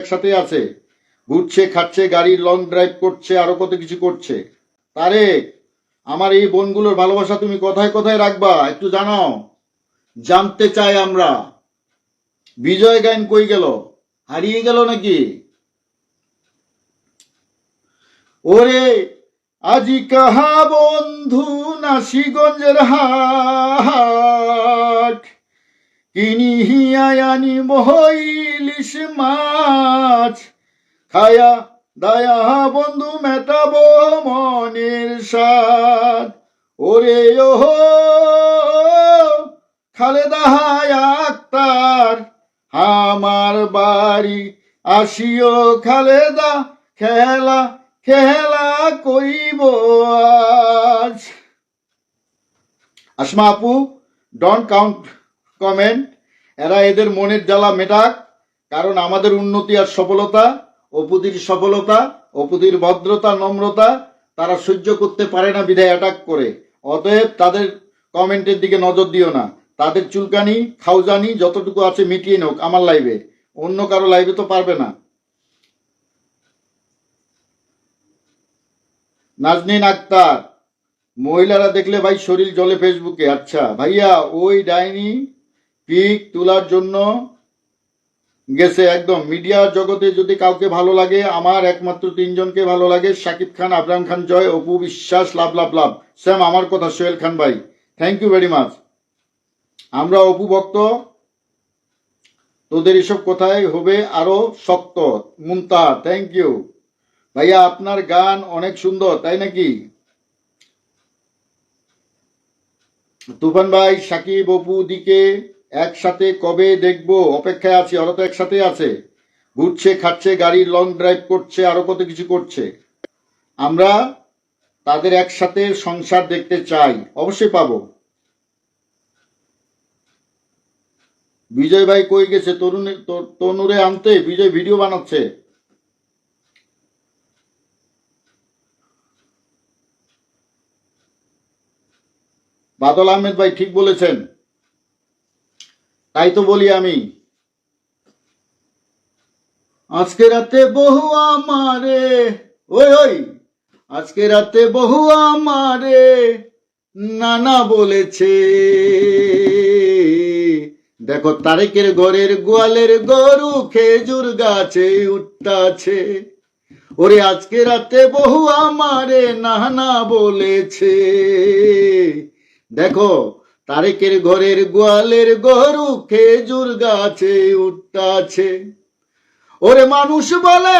একসাথে আছে। ঘুরছে, খাচ্ছে, গাড়ি লং ড্রাইভ করছে, আরও কত কিছু করছে। তারেক, আমার এই বোনগুলোর ভালোবাসা তুমি কোথায় কোথায় রাখবা? একটু জানাও। জানতে চাই আমরা। বিজয় গাইন কই গেল? হারিয়ে গেল নাকি? ওরে, আজি কাহা বন্ধু নাসিগঞ্জের হাট কিনিহিয়ায় আনি বহইলিশ মাছ। খায়া দায়া বন্ধু মেটাবো মনের সাদ ওরে ওহো, খালেদা আক্তার, আমার বাড়ি আসিও খালেদা, খেলা খেলা কইব আজ। আসমা আপু ডোন্ট কাউন্ট কমেন্ট এরা এদের মনের জ্বালা মেটাক, কারণ আমাদের উন্নতি আর সফলতা, অপুদির সফলতা, অপুদির ভদ্রতা, নম্রতা, তারা সহ্য করতে পারে না বিধায় অ্যাটাক করে। অতএব তাদের কমেন্টের দিকে নজর দিও না। তাদের চুলকানি, খাউজানি যতটুকু আছে মিটিয়ে নোক আমার লাইভে অন্য কারও লাইভে তো পারবে না। নাজনীন আক্তার, মহিলারা দেখলে ভাই শরীর জলে ফেসবুকে আচ্ছা ভাইয়া, ওই ডাইনি পিক তোলার জন্য গেছে একদম মিডিয়া জগতে যদি কাউকে ভালো লাগে, আমার একমাত্র তিনজনকে ভালো লাগে, শাকিব খান আবরাম খান, জয়, অপু বিশ্বাস, লাভ লাভ লাভ। স্যাম, আমার কথা সোহেল খান ভাই। থ্যাংক ইউ ভেরি মাচ আমরা অপু ভক্ত, তোদের এসব কথাই হবে আরও শক্ত। মুন্তা থ্যাংক ইউ ভাইয়া, আপনার গান অনেক সুন্দর, তাই নাকি? তুফান ভাই সাকিব অপু, দিকে একসাথে কবে দেখব? অপেক্ষায় আছি, ওরা তো একসাথে আছে। ঘুরছে, খাচ্ছে, গাড়ি লং ড্রাইভ করছে, আরও কত কিছু করছে। আমরা তাদের একসাথে সংসার দেখতে চাই, অবশ্যই পাবো। বিজয় ভাই কই গেছে? তরুণে ত- তনুরে আনতে, বিজয় ভিডিও বানাচ্ছে। বাদল আহমেদ ভাই ঠিক বলেছেন। তাই তো বলি আমি। আজকে রাতে বহু আমারে, ওই ওই, আজকে রাতে বহু আমারে নানা বলেছে। দেখো তারেকের ঘরের গোয়ালের গরু খেজুর গাছে উঠতাছে। ওরে, আজকে রাতে বহু আমারে নানা বলেছে। দেখো তারেকের ঘরের গোয়ালের গরু খেজুর গাছে উঠতাছে। ওরে মানুষ বলে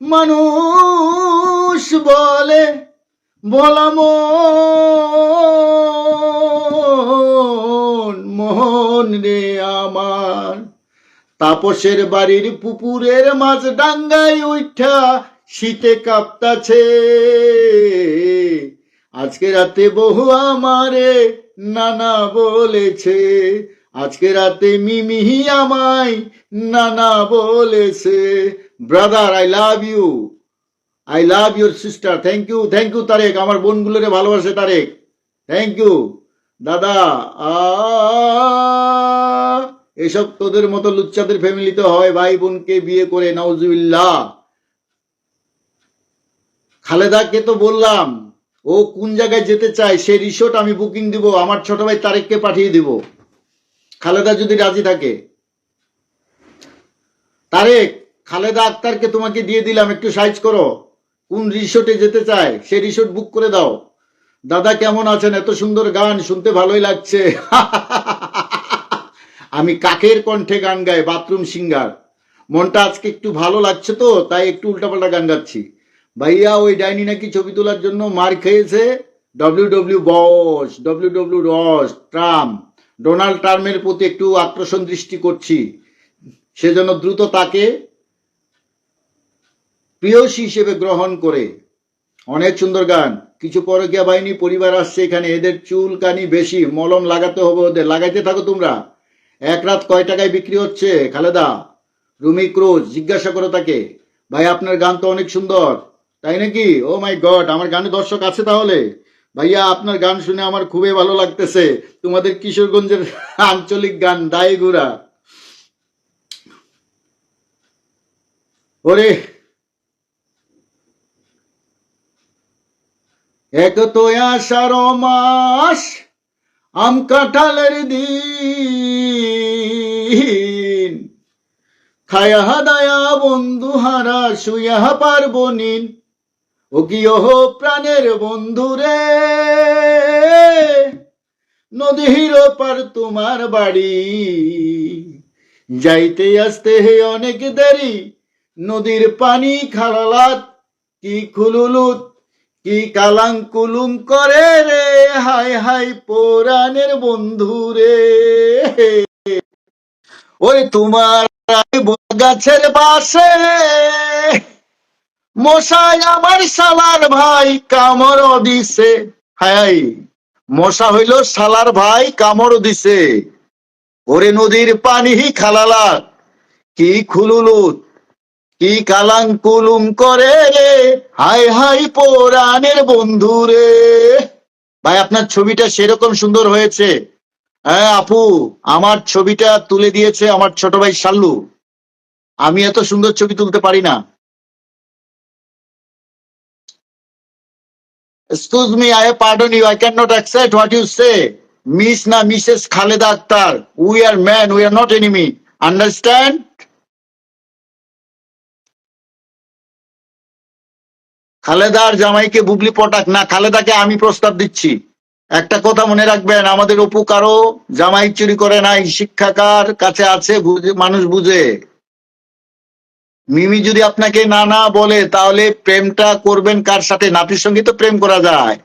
মানুষ বলে বলাম মোহন রে আমার। তাপসের বাড়ির পুকুরের মাছ ডাঙ্গায় উঠা শীতে কাঁপতাছে। আজকে রাতে বহু আমারে নানা বলেছে, আজকে রাতে মিমিহি আমায় নানা বলেছে। Brother I love you I love your sister thank you thank you Tarek আমার বোনগুলোরে ভালোবাসে তারেক থ্যাংক ইউ দাদা, আ, এসব তোদের মতো লুচ্চাদের ফ্যামিলিতে হয়, ভাই বোনকে বিয়ে করে, নাউজুবিল্লাহ। খালেদাকে তো বললাম ও কোন জায়গায় যেতে চায় সেই রিসোর্ট আমি বুকিং দিব, আমার ছোট ভাই তারেককে পাঠিয়ে দিব। খালেদা যদি রাজি থাকে। তারেক, খালেদা আক্তারকে তোমাকে দিয়ে দিলাম, একটু সাইজ করো। কোন রিসোর্টে যেতে চায় সেই রিসোর্ট বুক করে দাও। দাদা কেমন আছেন? এত সুন্দর গান, শুনতে ভালোই লাগছে। আমি কাকের কণ্ঠে গান গাই? Bathroom singer. মনটা আজকে একটু ভালো লাগছে তো, তাই একটু উল্টাপাল্টা গান গাচ্ছি। ভাইয়া, ওই ডাইনি নাকি ছবি তোলার জন্য মার খেয়েছে? W W boss W W রস ট্রাম্প ডোনাল্ড ট্রাম্পের প্রতি একটু আকর্ষণ দৃষ্টি করছি। সেজন্য দ্রুত তাকে প্রিয়সী হিসেবে গ্রহণ করে। অনেক সুন্দর গান। কিছু পরকিয়া বাহিনী, পরিবার আসছে এখানে। এদের চুল কানি বেশি, মলম লাগাতে হবে ওদের। লাগাইতে থাকো তোমরা। এক রাত কয় টাকায় বিক্রি হচ্ছে? খালেদা, রুমি ক্রুজ, জিজ্ঞাসা করো তাকে। ভাই, আপনার গান তো অনেক সুন্দর। তাই নাকি? ও মাই গড, আমার গানে দর্শক আছে তাহলে? ভাইয়া, আপনার গান শুনে আমার খুবই ভালো লাগতেছে। তোমাদের কিশোরগঞ্জের আঞ্চলিক গান দায়গুড়া ওরে। এক তো আষাঢ় মাস, আম কাঁঠালের দিন। খায়া দায়া বন্ধু হারা, শুয়া পার্বণীন। ও ওহো প্রাণের বন্ধু রে? নদীর পার তোমার বাড়ি। যাইতে আসতে হে অনেক দেরি। নদীর পানি খালালাত, কি খুলুলুত, কি কালাং কুলুম করে রে? হাই হাই পোরানের বন্ধু রে। ওই তোমার গাছের পাশে। মশাই, আমার শালার ভাই কামড় দিছে। হাই, মশা হইল শালার ভাই কামড় দিছে। ওরে নদীর পানি খালালা কি খুলুলুত, কি কালাং কুলুম করে রে। হাই হাই পোরানের বন্ধু রে। ভাই, আপনার ছবিটা সেরকম সুন্দর হয়েছে। হ্যাঁ আপু, আমার ছবিটা তুলে দিয়েছে আমার ছোট ভাই শাল্লু। আমি এত সুন্দর ছবি তুলতে পারি না। Excuse me, I pardon you. I cannot accept what you say. Miss na Mrs. Khaleda Akhtar. We are men. We are not enemy. Understand? খালেদার জামাইকে বুবলি পটাক না খালেদাকে আমি প্রস্তাব দিচ্ছি একটা কথা মনে রাখবেন আমাদের অপু কারও জামাই চুরি করে নাই শিক্ষাকার কাছে আছে মানুষ বুঝে মিমি যদি আপনাকে না না বলে, তাহলে প্রেমটা করবেন কার সাথে? নাতির সঙ্গে তো প্রেম করা যায়।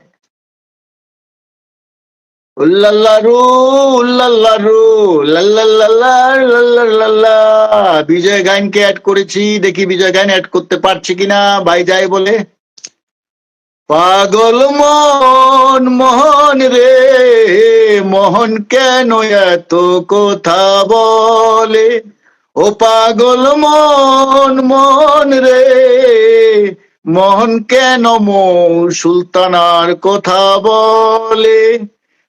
বিজয় গাইনকে অ্যাড করেছি, দেখি বিজয় গাইন অ্যাড করতে পারছি কিনা, ভাই যাই বলে। পাগল মন, মোহন রে, মোহন কেন এত কথা বলে? ও পাগল মন মন রে। মোহন কেন সুলতানার কথা বলে?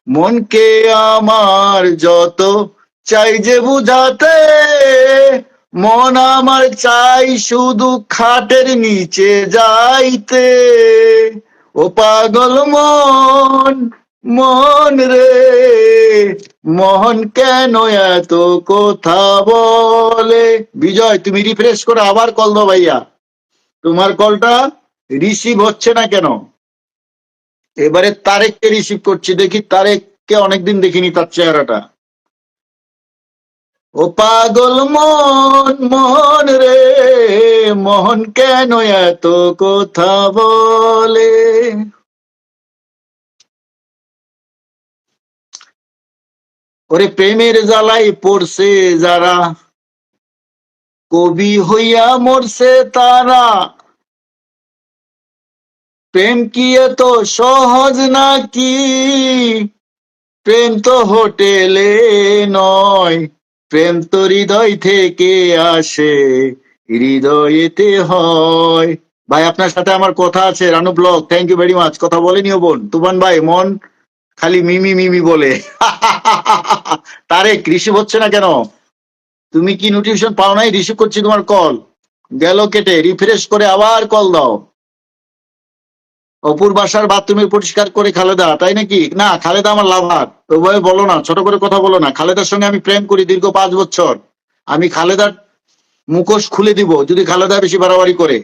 মনকে আমার যত চাই যে বুঝাতে, মন আমার চাই শুধু খাটের নিচে যাইতে। ও পাগল মন মন রে মোহন কেন এত কথা বলে? বিজয়, তুমি রিফ্রেশ করে আবার কল দাও ভাইয়া। তোমার কলটা রিসিভ হচ্ছে না কেন? এবারে তারেককে রিসিভ করছি, দেখি তারেককে অনেকদিন দেখিনি তার চেহারাটা। ও পাগল মন মন রে মোহন কেন এত কথা বলে? ওরে প্রেমের জ্বালাই পড়ছে যারা, কবি হইয়া মরছে তারা। প্রেম কি এত সহজ নাকি? প্রেম তো হোটেলে নয়, প্রেম তো হৃদয় থেকে আসে, হৃদয়েতে হয়। ভাই, আপনার সাথে আমার কথা আছে, Ranu blog thank you very much কথা বলেনিও বোন। তুমান ভাই, মন। খালি মিমি মিমি বলে। তারেক রিসিভ হচ্ছে না কেন? তুমি কি নোটিফিকেশন পাও নাই? রিসিভ করছি তোমার কল গেল কেটে রিফ্রেশ করে আবার কল দাও। অপুর বাসার বাথরুমের পরিষ্কার করে খালেদা, তাই নাকি? না, খালেদা আমার লাভার ওইভাবে বলো না, ছোট করে কথা বলো না। খালেদার সঙ্গে আমি প্রেম করি দীর্ঘ পাঁচ বছর। আমি খালেদার মুখোশ খুলে দিব, যদি খালেদা বেশি বাড়াবাড়ি করে।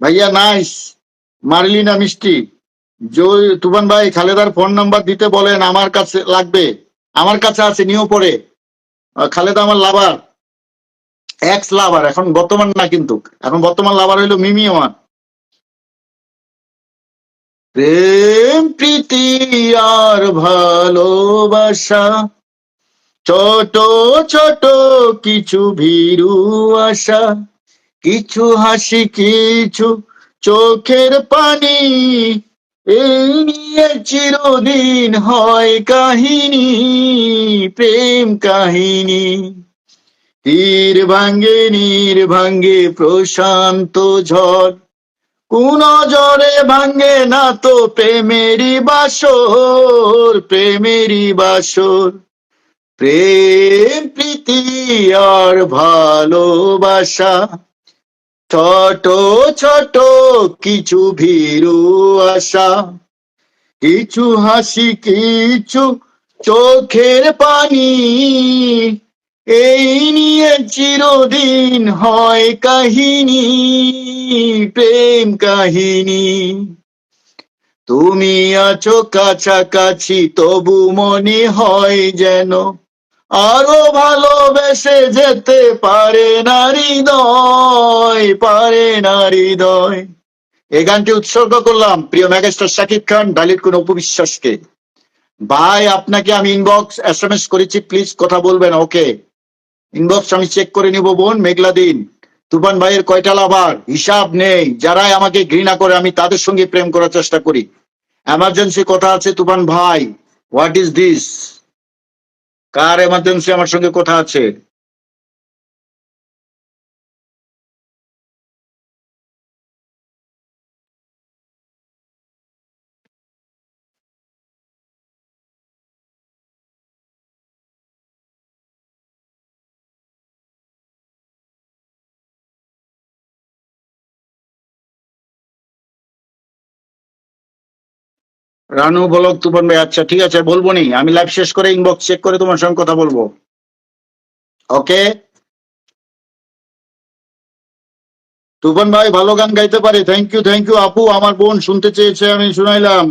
ভাইয়া নাইস মারলি না মিষ্টি তুফান ভাই, খালেদার ফোন নাম্বার দিতে বলেন, আমার কাছে লাগবে, আমার কাছে আছে নিয়েও পরে। খালেদা আমার লাভার এক্স লাভার এখন বর্তমান না কিন্তু, এখন বর্তমান লাভার হইল মিমি আমার। প্রেম, প্রীতি আর ভালোবাসা, ছোট ছোট কিছু ভীরু আশা, কিছু হাসি, কিছু চোখের পানি, এই নিয়ে চিরদিন হয় কাহিনী, প্রেম কাহিনী। তীর ভাঙ্গে নীর ভাঙ্গে প্রশান্ত ঝড়। কোন জরে ভাঙ্গে না তো প্রেমেরই বাসর প্রেমেরই বাসর। প্রেম, প্রীতি আর ভালোবাসা। ছোট ছোট কিছু ভীরু আশা, কিছু হাসি, কিছু চোখের পানি। এই নিয়ে চিরদিন হয় কাহিনী, প্রেম কাহিনী। তুমি আছো কাছাকাছি, তবু মনে হয় যেন আরও ভালোবেসে যেতে পারে না হৃদয় পারে না হৃদয় এই গানটি উৎসর্গ করলাম প্রিয় মেগাস্টার শাকিব খান, ডালির কোন উপবিশ্বাসকে। ভাই, আপনাকে আমি ইনবক্স এস এম এস করেছি প্লিজ কথা বলবেন ওকে ইনবক্স আমি চেক করে নিব, বোন, মেঘলা দিন। তুফান ভাইয়ের কয়টা লাভার? হিসাব নেই। যারাই আমাকে ঘৃণা করে, আমি তাদের সঙ্গে প্রেম করার চেষ্টা করি। এমার্জেন্সি কথা আছে, তুফান ভাই। What is this car emergency আমার সঙ্গে কথা আছে? রানু বলক তুপন ভাই আচ্ছা ঠিক আছে, বলব নি। আমি লাইভ শেষ করে ইনবক্স চেক করে তোমার সঙ্গে কথা বলব। ওকে তুপন ভাই, ভালো গান গাইতে পারে। থ্যাংক ইউ থ্যাংক ইউ আপু। আমার বোন শুনতে চেয়েছে, আমি শুনাইলাম।